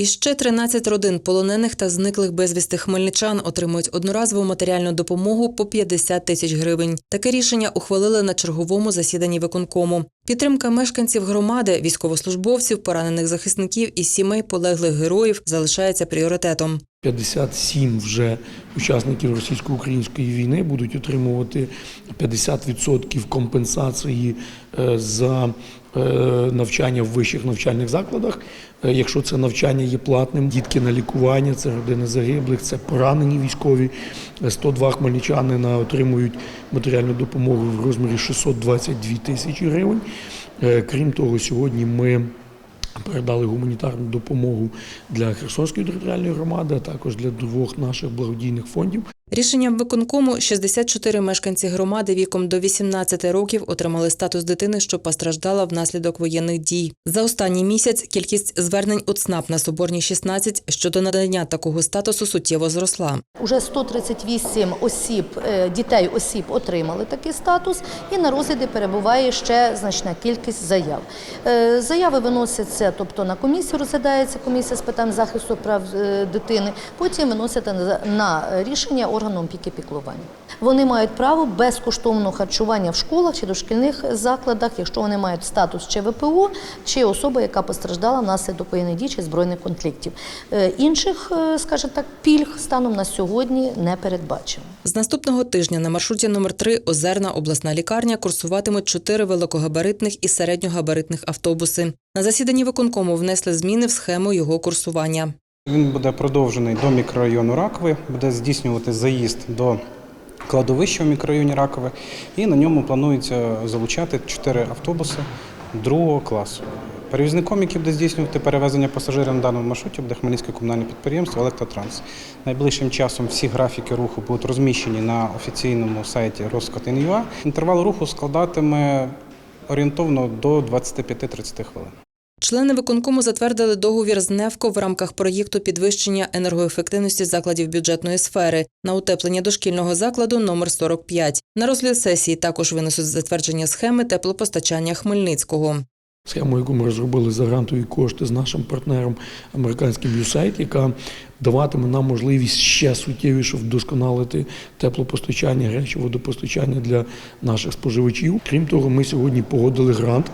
І ще 13 родин полонених та зниклих безвісти хмельничан отримують одноразову матеріальну допомогу по 50 тисяч гривень. Таке рішення ухвалили на черговому засіданні виконкому. Підтримка мешканців громади, військовослужбовців, поранених захисників і сімей полеглих героїв залишається пріоритетом. 57 вже учасників російсько-української війни будуть отримувати 50% компенсації е, за е, навчання в вищих навчальних закладах. Е, Якщо це навчання є платним, дітки на лікування, це родини загиблих, це поранені військові. Е, 102 хмельничанина отримують матеріальну допомогу в розмірі 622 тисячі гривень. Е, Крім того, сьогодні ми передали гуманітарну допомогу для Херсонської територіальної громади, а також для двох наших благодійних фондів. Рішенням виконкому 64 мешканці громади віком до 18 років отримали статус дитини, що постраждала внаслідок воєнних дій. За останній місяць кількість звернень у ЦНАП на Соборній 16 щодо надання такого статусу суттєво зросла. Уже 138 осіб, е, дітей осіб отримали такий статус, і на розгляді перебуває ще значна кількість заяв. Е, Заяви виносяться, тобто на комісію розглядається комісія з питань захисту прав е, дитини, потім виносяться на- рішення органом опіки піклування. Вони мають право безкоштовного харчування в школах чи дошкільних закладах, якщо вони мають статус чи ВПО, чи особа, яка постраждала внаслідок воєнних дій чи збройних конфліктів. Е, Інших, е, скажімо так, пільг станом на сьогодні не передбачено. З наступного тижня на маршруті номер 3 Озерна обласна лікарня курсуватимуть чотири великогабаритних і середньогабаритних автобуси. На засіданні виконкому внесли зміни в схему його курсування. Він буде продовжений до мікрорайону Ракови, буде здійснювати заїзд до кладовища в мікрорайоні Ракове, і на ньому планується залучати чотири автобуси другого класу. Перевізником, який буде здійснювати перевезення пасажирів на даному маршруті, буде Хмельницьке комунальне підприємство Електротранс. Найближчим часом всі графіки руху будуть розміщені на офіційному сайті Роскотин.ua. Інтервал руху складатиме орієнтовно до 25-30 хвилин. Члени виконкому затвердили договір з НЕФКО в рамках проєкту підвищення енергоефективності закладів бюджетної сфери на утеплення дошкільного закладу номер 45. На розгляд сесії також винесуть затвердження схеми теплопостачання Хмельницького. Схему, яку ми розробили за грантові кошти з нашим партнером американським USAID, яка даватиме нам можливість ще суттєвіше вдосконалити теплопостачання, гаряче водопостачання для наших споживачів. Крім того, ми сьогодні погодили грант.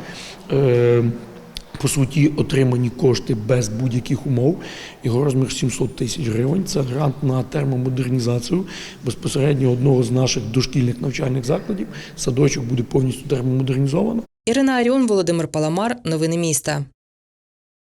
По суті, отримані кошти без будь-яких умов. Його розмір 700 тисяч гривень. Це грант на термомодернізацію безпосередньо одного з наших дошкільних навчальних закладів. Садочок буде повністю термомодернізовано. Ірина Аріон, Володимир Паламар. Новини міста.